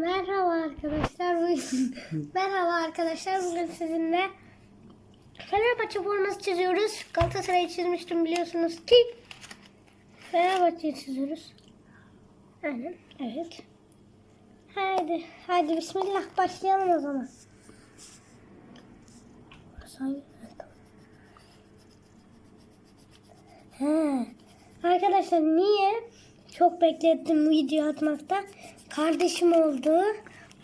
Merhaba arkadaşlar. Merhaba arkadaşlar. Bugün sizinle Fenerbahçe forması çiziyoruz. Galatasaray'ı çizmiştim biliyorsunuz ki. Fenerbahçe'yi çiziyoruz. Aynen. Evet. Haydi. Haydi bismillah başlayalım o zaman. He. Arkadaşlar niye çok beklettim video atmakta? Kardeşim oldu.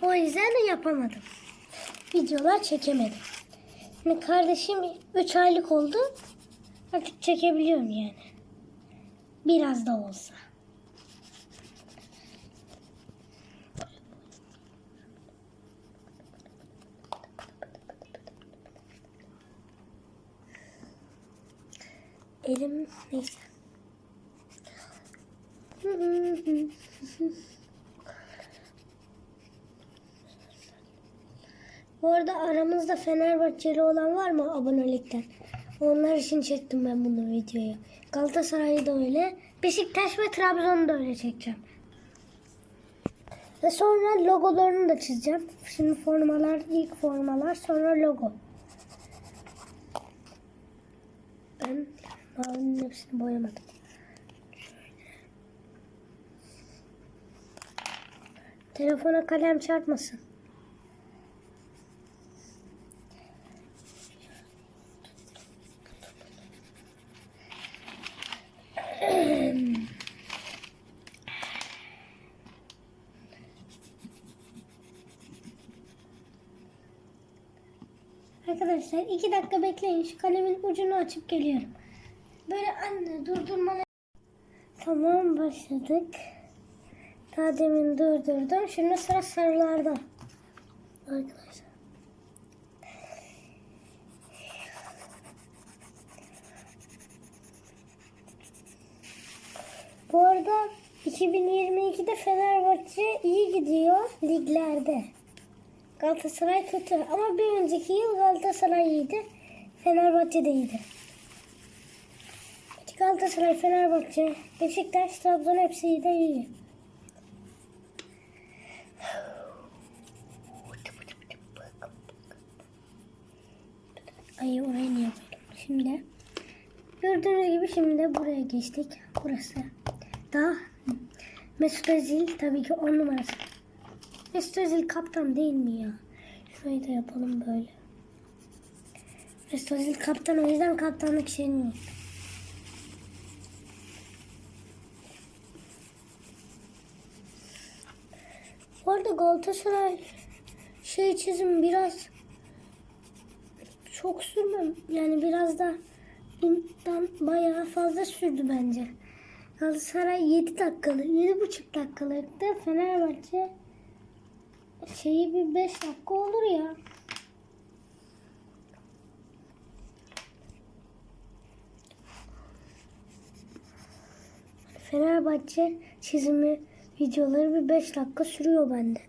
O yüzden yapamadım. Videolar çekemedim. Şimdi kardeşim 3 aylık oldu. Artık çekebiliyorum yani. Biraz da olsa. Elim neyse. Bu arada aramızda Fenerbahçeli olan var mı abonelikten? Onlar için çektim ben bunu videoyu. Galatasaray'ı da öyle. Beşiktaş ve Trabzon'u da öyle çekeceğim. Ve sonra logolarını da çizeceğim. Şimdi formalar, ilk formalar, sonra logo. Ben mavinin hepsini boyamadım. Telefona kalem çarpmasın. Arkadaşlar iki dakika bekleyin. Şu kalemin ucunu açıp geliyorum. Böyle anne durdurmalı. Tamam başladık. Daha demin durdurdum. Şimdi sıra sarılarda. Arkadaşlar. Bu arada 2022'de Fenerbahçe iyi gidiyor liglerde. Galatasaray kötü ama bir önceki yıl Galatasaray iyiydi. Fenerbahçe de iyiydi. Galatasaray, Fenerbahçe, Beşiktaş, Trabzon hepsi de iyi. Ay orayı niye koydum? Şimdi gördüğünüz gibi şimdi buraya geçtik. Burası. Daha Mesut Özil tabii ki on numarası. Mesut Özil kaptan değil mi ya? Şurayı da yapalım böyle. Mesut Özil kaptan o yüzden kaptanlık şeyini arada Galatasaray şey çizim biraz çok sürmem. Yani biraz da bundan bayağı fazla sürdü bence. Galatasaray 7 dakikalı, 7,5 dakikalıktı. Fenerbahçe şeyi bir 5 dakika olur ya. Fenerbahçe çizimi videoları bir 5 dakika sürüyor bende.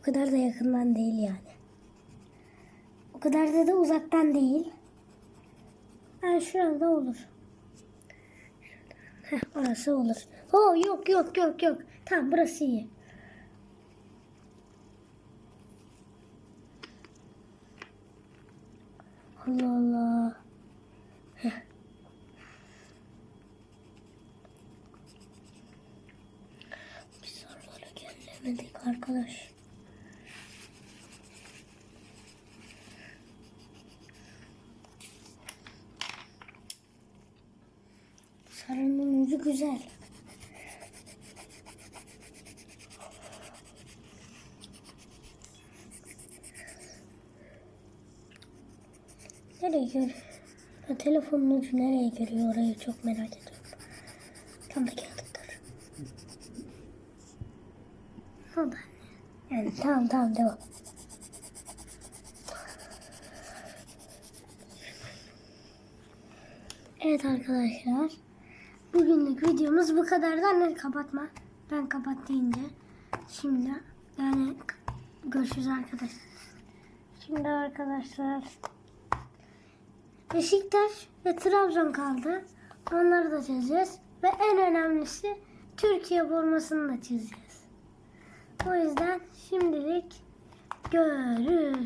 O kadar da yakından değil yani. O kadar da da uzaktan değil. Ha şurada olur. Heh, orası olur. Oh yok yok yok yok. Tamam burası iyi. Allah Allah. Arkadaş. Sarının ucu güzel. Nereye görüyor? Ha, telefonun ucu nereye görüyor orayı çok merak ediyorum. Tam da geldik dur. Ha ben. Yani tamam tamam devam. Evet arkadaşlar. Bugünlük videomuz bu kadar. Anne kapatma. Ben kapat deyince. Şimdi yani görüşürüz arkadaşlar. Şimdi arkadaşlar Beşiktaş ve Trabzon kaldı. Onları da çözeceğiz. Ve en önemlisi Türkiye formasını da çizeceğiz. O yüzden şimdilik görüşürüz.